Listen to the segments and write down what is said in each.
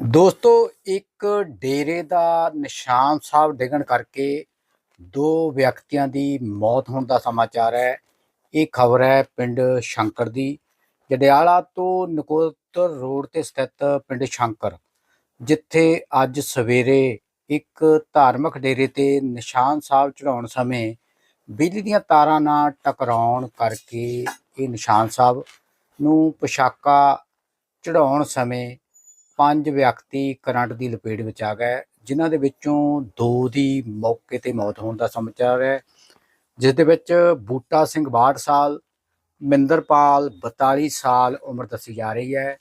ਦੋਸਤੋ, ਇੱਕ ਡੇਰੇ ਦਾ ਨਿਸ਼ਾਨ ਸਾਹਿਬ ਡਿੱਗਣ ਕਰਕੇ ਦੋ ਵਿਅਕਤੀਆਂ ਦੀ ਮੌਤ ਹੋਣ ਦਾ ਸਮਾਚਾਰ ਹੈ। ਇਹ ਖਬਰ ਹੈ ਪਿੰਡ ਸ਼ੰਕਰ ਦੀ, ਜਡਿਆਲਾ ਤੋਂ ਨਕੋਦਰ ਰੋਡ ਤੇ ਸਥਿਤ ਪਿੰਡ ਸ਼ੰਕਰ, ਜਿੱਥੇ ਅੱਜ ਸਵੇਰੇ ਇੱਕ ਧਾਰਮਿਕ ਡੇਰੇ ਤੇ ਨਿਸ਼ਾਨ ਸਾਹਿਬ ਚੜਾਉਣ ਸਮੇਂ ਬਿਜਲੀ ਦੀਆਂ ਤਾਰਾਂ ਨਾਲ ਟਕਰਾਉਣ ਕਰਕੇ ਇਹ ਨਿਸ਼ਾਨ ਸਾਹਿਬ ਨੂੰ ਪੋਸ਼ਾਕਾ ਚੜਾਉਣ ਸਮੇਂ ਪੰਜ ਵਿਅਕਤੀ ਕਰੰਟ ਦੀ ਲਪੇਟ ਵਿੱਚ ਆ ਗਏ, ਜਿਨ੍ਹਾਂ ਦੇ ਵਿੱਚੋਂ ਦੋ ਦੀ ਮੌਕੇ ਤੇ ਮੌਤ ਹੋਣ ਦਾ ਸਮਾਚਾਰ ਹੈ, ਜਿਸ ਦੇ ਵਿੱਚ ਬੂਟਾ ਸਿੰਘ 62 ਸਾਲ, ਮਿੰਦਰਪਾਲ 42 ਸਾਲ ਉਮਰ ਦੱਸੀ ਜਾ ਰਹੀ ਹੈ,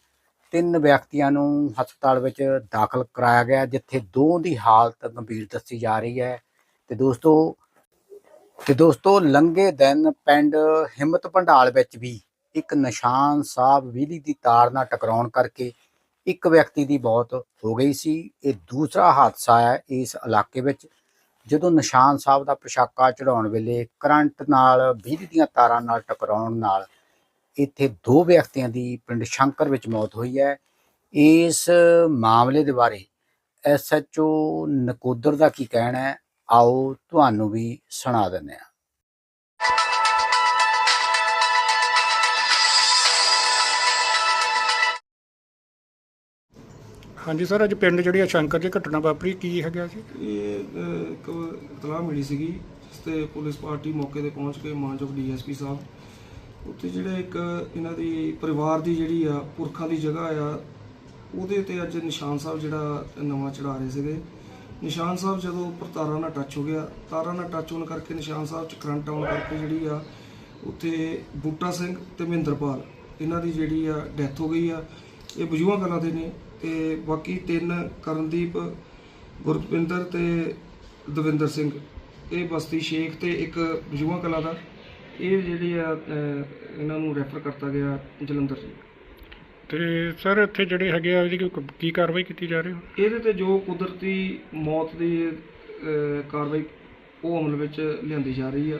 ਤਿੰਨ ਵਿਅਕਤੀਆਂ ਨੂੰ ਹਸਪਤਾਲ ਵਿੱਚ ਦਾਖਲ ਕਰਾਇਆ ਗਿਆ, ਜਿੱਥੇ ਦੋ ਦੀ ਹਾਲਤ ਗੰਭੀਰ ਦੱਸੀ ਜਾ ਰਹੀ ਹੈ। ਤੇ ਦੋਸਤੋ ਤੇ ਦੋਸਤੋ ਲੰਗੇ ਦਿਨ ਪਿੰਡ ਹਿੰਮਤ ਭੰਡਾਲ ਵਿੱਚ ਵੀ ਇੱਕ ਨਿਸ਼ਾਨ ਸਾਹਿਬ ਬਿਜਲੀ ਦੀ ਤਾਰ ਨਾਲ ਟਕਰਾਉਣ ਕਰਕੇ ਇੱਕ ਵਿਅਕਤੀ ਦੀ ਮੌਤ ਹੋ ਗਈ ਸੀ। ਇਹ ਦੂਸਰਾ ਹਾਦਸਾ ਹੈ ਇਸ ਇਲਾਕੇ ਵਿੱਚ, ਜਦੋਂ ਨਿਸ਼ਾਨ ਸਾਹਿਬ ਦਾ ਪੋਸ਼ਾਕਾ ਚੜਾਉਣ ਵੇਲੇ ਕਰੰਟ ਨਾਲ, ਬਿਜਲੀ ਦੀਆਂ ਤਾਰਾਂ ਨਾਲ ਟਕਰਾਉਣ ਨਾਲ ਇੱਥੇ ਦੋ ਵਿਅਕਤੀਆਂ ਦੀ ਪਿੰਡ ਸ਼ੰਕਰ ਵਿੱਚ ਮੌਤ ਹੋਈ ਹੈ। ਇਸ ਮਾਮਲੇ ਦੇ ਬਾਰੇ ਐਸਐਚਓ ਨਕੋਦਰ ਦਾ ਕੀ ਕਹਿਣਾ ਹੈ, ਆਓ ਤੁਹਾਨੂੰ ਵੀ ਸੁਣਾ ਦਿੰਦੇ ਹਾਂ। ਹਾਂਜੀ ਸਰ ਅੱਜ ਪਿੰਡ ਜਿਹੜੀ ਆ ਸ਼ੰਕਰ ਦੀ ਘਟਨਾ ਵਾਪਰੀ ਕੀ ਹੈਗਾ ਜੀ ਇਹ ਅਹ, ਇੱਕ ਇਤਲਾਹ ਮਿਲੀ ਸੀਗੀ ਜਿਸ ਤੇ ਪੁਲਿਸ ਪਾਰਟੀ ਮੌਕੇ ਤੇ ਪਹੁੰਚ ਕੇ ਮਾਨਯੋਗ ਡੀਐਸਪੀ ਸਾਹਿਬ ਉੱਥੇ ਜਿਹੜੇ ਇੱਕ ਇਹਨਾਂ ਦੀ ਪਰਿਵਾਰ ਦੀ ਜਿਹੜੀ ਆ ਪੁਰਖਾਂ ਦੀ ਜਗ੍ਹਾ ਆ ਉਹਦੇ ਤੇ ਅੱਜ ਨਿਸ਼ਾਨ ਸਾਹਿਬ ਜਿਹੜਾ ਨਵਾਂ ਚੜਾ ਰਹੇ ਸੀਗੇ। ਨਿਸ਼ਾਨ ਸਾਹਿਬ ਜਦੋਂ ਉੱਪਰ ਤਾਰਾਂ ਨਾਲ ਟੱਚ ਹੋ ਗਿਆ ਤਾਰਾਂ ਨਾਲ ਟੱਚ ਹੋਣ ਕਰਕੇ ਨਿਸ਼ਾਨ ਸਾਹਿਬ ਚ ਕਰੰਟ ਆਉਣ ਕਰਕੇ ਜਿਹੜੀ ਆ ਉੱਥੇ ਬੂਟਾ ਸਿੰਘ ਤੇ ਮਹਿੰਦਰਪਾਲ ਇਹਨਾਂ ਦੀ ਜਿਹੜੀ ਆ ਡੈਥ ਹੋ ਗਈ ਆ। ਇਹ ਬਜੂਆ ਕਲਾਂ ਦੇ ਨੇ। ਤੇ ਬਾਕੀ ਤਿੰਨ ਕਰਨਦੀਪ ਗੁਰਪਿੰਦਰ ਤੇ ਦਵਿੰਦਰ ਸਿੰਘ। ਇਹ ਬਸਤੀ ਸ਼ੇਖ ਤੇ ਇੱਕ ਬਜੂਆ ਕਲਾਂ ਦਾ। ਇਹ ਜਿਹੜੀ ਆ ਅਹ, ਇਹਨਾਂ ਨੂੰ ਰੈਫਰ ਕਰਤਾ ਗਿਆ ਜਲੰਧਰ ਜੀ। ਤੇ ਸਰ ਇੱਥੇ ਜਿਹੜੇ ਹੈਗੇ ਆ ਇਹਦੀ ਕੋਈ- ਕੀ ਕਾਰਵਾਈ ਕੀਤੀ ਜਾ ਰਹੀ ਹੈ? ਇਹਦੇ ਤੇ ਜੋ ਕੁਦਰਤੀ ਮੌਤ ਦੀ ਅਹ, ਕਾਰਵਾਈ ਉਹ ਅਮਲ ਵਿੱਚ ਲਿਆਂਦੀ ਜਾ ਰਹੀ ਆ।